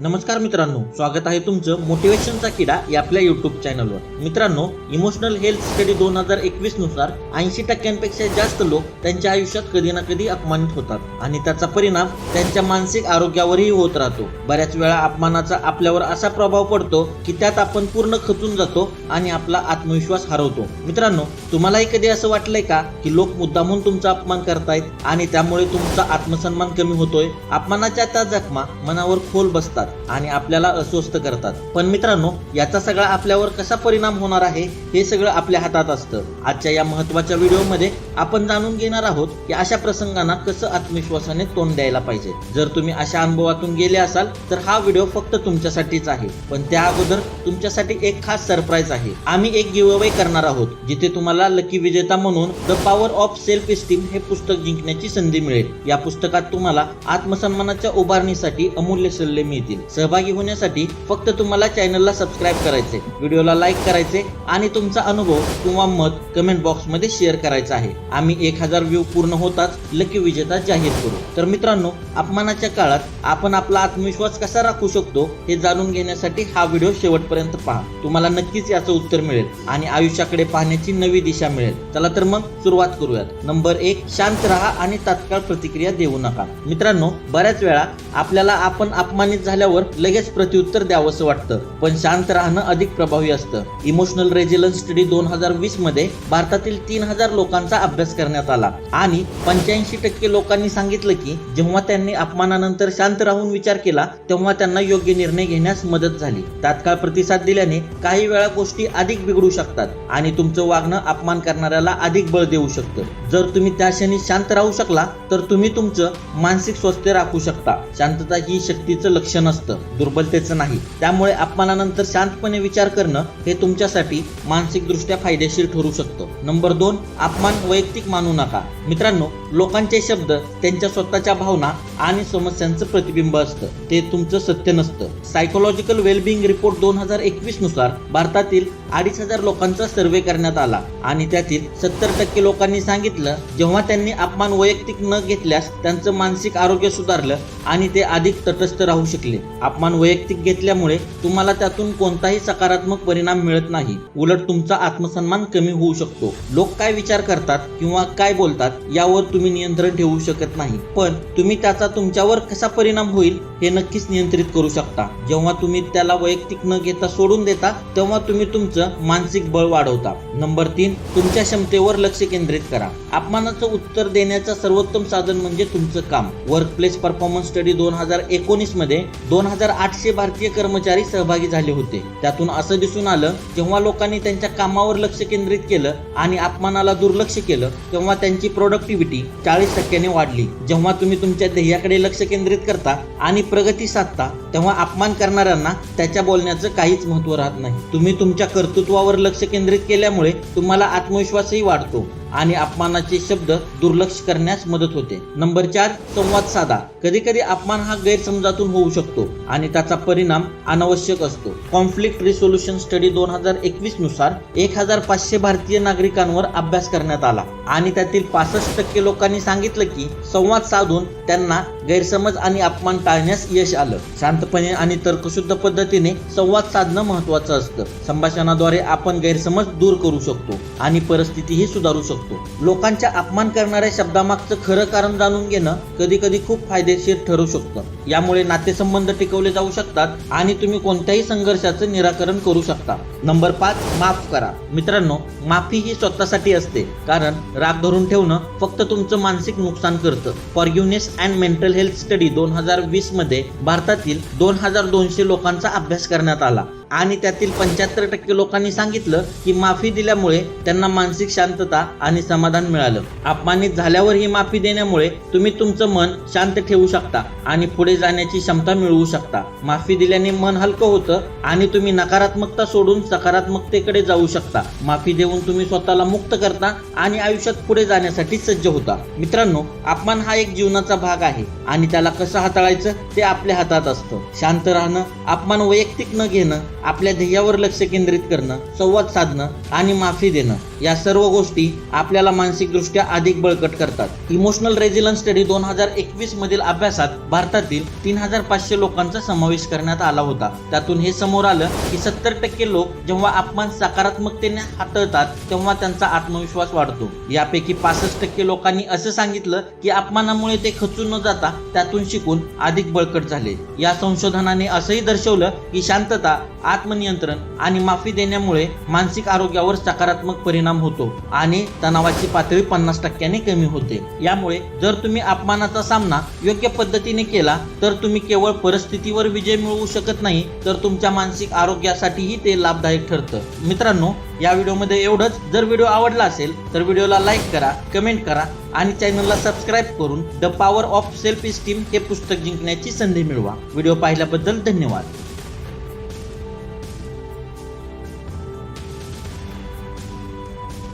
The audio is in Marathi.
नमस्कार मित्रांनो स्वागत आहे तुमचं मोटिवेशनचा किडा या आपल्या युट्यूब चॅनलवर मित्रांनो इमोशनल हेल्थ स्टडी दोन हजार एकवीसनुसार ऐंशी टक्क्यांपेक्षा जास्त लोक त्यांच्या आयुष्यात कधी ना कधी अपमानित होतात आणि त्याचा परिणाम त्यांच्या मानसिक आरोग्यावरही होत राहतो. बऱ्याच वेळा अपमानाचा आपल्यावर असा प्रभाव पडतो की त्यात आपण पूर्ण खचून जातो आणि आपला आत्मविश्वास हरवतो. मित्रांनो तुम्हालाही कधी असं वाटलंय का की लोक मुद्दामून तुमचा अपमान करतायत आणि त्यामुळे तुमचा आत्मसन्मान कमी होतोय? अपमानाच्या त्या जखमा मनावर खोल बसतात. आणि आपल्याला अस्वस्थ करतात. पण मित्रांनो याचा सगळा आपल्यावर कसा परिणाम होणार आहे हे सगळं आपल्या हातात असतं. आजच्या या महत्त्वाच्या व्हिडिओमध्ये आपण जाणून घेणार आहोत की अशा प्रसंगांना कसं आत्मविश्वासाने तोंड द्यायला पाहिजे. जर तुम्ही अशा अनुभवातून गेले असाल तर हा व्हिडिओ फक्त तुमच्यासाठीच आहे. पण त्या अगोदर तुमच्यासाठी एक खास सरप्राईज आहे. आम्ही एक गिव अवे करणार आहोत जिथे तुम्हाला लकी विजेता म्हणून the power of self esteem हे पुस्तक जिंकण्याची संधी मिळेल. या पुस्तकात तुम्हाला आत्मसन्मानाच्या उभारणीसाठी अमूल्य सल्ले मिळतील. सहभागी होण्यासाठी फक्त तुम्हाला चॅनलला सबस्क्राईब करायचे व्हिडिओला लाईक करायचे आणि तुमचा अनुभव किंवा मत कमेंट बॉक्समध्ये शेअर करायचा आहे. आम्ही एक हजार व्ह्यू पूर्ण होताच लकी विजेता जाहीर करू. तर मित्रांनो अपमानाच्या काळात आपण आपला आत्मविश्वास कसा राखू शकतो हे जाणून घेण्यासाठी हा व्हिडिओ शेवटपर्यंत पहा. तुम्हाला नक्कीच याचं उत्तर मिळेल आणि आयुष्याकडे पाहण्याची नवी दिशा मिळेल. चला तर मग सुरुवात करूयात. नंबर एक शांत राहा आणि तात्काळ प्रतिक्रिया देऊ नका. मित्रांनो बऱ्याच वेळा आपल्याला आपण अपमानित झाल्यावर लगेच प्रत्युत्तर द्यावंसं वाटतं. पण शांत राहणं अधिक प्रभावी असतं. इमोशनल रेजिलन्स स्टडी दोन हजार वीसमध्ये भारतातील तीन हजार लोकांचा अभ्यास करण्यात आला. आणि पंच्याऐंशी टक्के लोकांनी सांगितलं की जेव्हा त्यांनी अपमानानंतर शांत राहून विचार केला तेव्हा त्यांना योग्य निर्णय घेण्यास मदत झाली. तात्काळ प्रतिसाद दिल्याने काही वेळा गोष्टी अधिक बिघडू शकतात आणि तुमचं वागणं अपमान करणाऱ्याला अधिक बळ देऊ शकतं. जर तुम्ही त्या क्षणी शांत राहू शकला तर तुम्ही तुमचं मानसिक स्वास्थ्य राखू शकता. शांतता ही शक्तीचं लक्षण असतं दुर्बलतेचं नाही. त्यामुळे अपमानानंतर शांतपणे विचार करणं हे तुमच्यासाठी मानसिक दृष्ट्या फायदेशीर ठरू शकतं. नंबर दोन अपमान वैयक्तिक मानू नका. मित्रांनो लोकांचे शब्द त्यांच्या स्वतःच्या भावना आणि समस्यांचं प्रतिबिंब असतं. ते तुमचं सत्य नसतं. सायकोलॉजिकल वेलबिंग रिपोर्ट दोन हजार एकवीसनुसार भारतातील अडीच हजार लोकांचा सर्वे करण्यात आला आणि त्यातील सत्तर टक्के लोकांनी सांगितलं जेव्हा त्यांनी अपमान वैयक्तिक न घेतल्यास त्यांचं मानसिक आरोग्य सुधारलं आणि ते अधिक तटस्थ राहू शकले. अपमान वैयक्तिक घेतल्यामुळे तुम्हाला त्यातून कोणताही सकारात्मक परिणाम मिळत नाही. उलट तुमचा आत्मसन्मान कमी होऊ शकतो. लोक काय विचार करतात किंवा काय बोलतात यावर तुम्ही नियंत्रण ठेवू शकत नाही. पण तुम्ही त्याचा तुमच्यावर कसा परिणाम होईल हे नक्कीच नियंत्रित करू शकता. जेव्हा तुम्ही त्याला वैयक्तिक न घेता सोडून देता तेव्हा तुम्ही तुमचं मानसिक बळ वाढवता. नंबर तीन तुमच्या क्षमतेवर लक्ष केंद्रित करा. अपमानाचं उत्तर देण्याचं सर्वोत्तम साधन म्हणजे तुमचं काम. वर्क प्लेस परफॉर्मन्स स्टडी दोन हजार एकोणीसमध्ये दोन हजार आठशे भारतीय कर्मचारी सहभागी झाले होते. त्यातून असं दिसून आलं जेव्हा लोकांनी त्यांच्या कामावर लक्ष केंद्रित केलं आणि अपमानाला दुर्लक्ष केलं तेव्हा त्यांची प्रोडक्टिव्हिटी चाळीस टक्क्याने वाढली. जेव्हा तुम्ही तुमच्या ध्येयाकडे लक्ष केंद्रित करता आणि प्रगती साधता तेव्हा अपमान करणाऱ्यांना त्याच्या बोलण्याचं काहीच महत्त्व राहत नाही. तुम्ही तुमच्या कर्तृत्वावर लक्ष केंद्रित केल्यामुळे तुम्हाला आत्मविश्वासही वाढतो. आणि अपमानाचे शब्द दुर्लक्ष करण्यास मदत होते. नंबर चार संवाद साधा. कधी कधी अपमान हा गैरसमजातून होऊ शकतो आणि त्याचा परिणाम अनावश्यक असतो. कॉन्फ्लिक्ट रिसोल्युशन स्टडी दोन हजार एकवीसनुसार एक हजार पाचशे भारतीय नागरिकांवर अभ्यास करण्यात आला आणि त्यातील पासष्ट टक्के लोकांनी सांगितलं की संवाद साधून त्यांना गैरसमज आणि अपमान टाळण्यास यश आलं. शांतपणे आणि तर्कशुद्ध पद्धतीने संवाद साधणं महत्वाचं असतं. संभाषणाद्वारे आपण गैरसमज दूर करू शकतो आणि परिस्थितीही सुधारू शकतो. लोकांच्या अपमान करणाऱ्या शब्दामागचं खरं कारण जाणून घेणं कधी कधी खूप फायदेशीर ठरू शकतं. यामुळे नातेसंबंध टिकवले जाऊ शकतात आणि तुम्ही कोणत्याही संघर्षाचं निराकरण करू शकता. नंबर पाच माफ करा. मित्रांनो माफी ही स्वतःसाठी असते कारण राग धरून ठेवणं फक्त तुमचं मानसिक नुकसान करतं. Forgiveness and mental health study दोन हजार वीसमध्ये भारतातील दोन हजार दोनशे लोकांचा अभ्यास करण्यात आला. आणि त्यातील पंच्याहत्तर टक्के लोकांनी सांगितलं की माफी दिल्यामुळे त्यांना मानसिक शांतता आणि समाधान मिळालं. अपमानित झाल्यावर ही माफी देण्यामुळे तुम्ही तुमचं मन शांत ठेवू शकता आणि पुढे जाण्याची क्षमता मिळवू शकता. माफी दिल्याने मन हलकं होतं आणि तुम्ही नकारात्मकता सोडून सकारात्मकतेकडे जाऊ शकता. माफी देऊन तुम्ही स्वतःला मुक्त करता आणि आयुष्यात पुढे जाण्यासाठी सज्ज होता. मित्रांनो अपमान हा एक जीवनाचा भाग आहे आणि त्याला कसं हाताळायचं ते आपल्या हातात असतं. शांत राहणं अपमान वैयक्तिक न घेणं आपल्या ध्येयावर लक्ष केंद्रित करणं संवाद साधणं आणि माफी देणं. या सर्व गोष्टी आपल्याला मानसिकदृष्ट्या अधिक बळकट करतात. इमोशनल रेझिलन्स स्टडी दोन हजार एकवीस मधील अभ्यासात भारतातील तीन हजार पाचशे लोकांचा समावेश करण्यात आला होता. त्यातून हे समोर आलं की सत्तर टक्के लोक जेव्हा अपमान सकारात्मकतेने हाताळतात तेव्हा त्यांचा आत्मविश्वास वाढतो. यापैकी पासष्ट टक्के लोकांनी असं सांगितलं की अपमानामुळे ते खचून न जाता त्यातून शिकून अधिक बळकट झाले. या संशोधनाने असंही दर्शवलं की शांतता आत्मनियंत्रण आणि माफी देण्यामुळे मानसिक आरोग्यावर सकारात्मक परिणाम परिणाम होतो आणि तणावाची पातळी पन्नास टक्क्याने कमी होते. यामुळे जर तुम्ही अपमानाचा सामना योग्य पद्धतीने केला तर तुम्ही केवळ परिस्थितीवर विजय मिळवू शकत नाही तर तुमच्या मानसिक आरोग्यासाठीही ते लाभदायक ठरतं. मित्रांनो या व्हिडिओमध्ये एवढंच. जर व्हिडिओ आवडला असेल तर व्हिडिओला लाईक करा कमेंट करा आणि चॅनलला सबस्क्राईब करून the power of self esteem हे पुस्तक जिंकण्याची संधी मिळवा. व्हिडिओ पाहिल्याबद्दल धन्यवाद.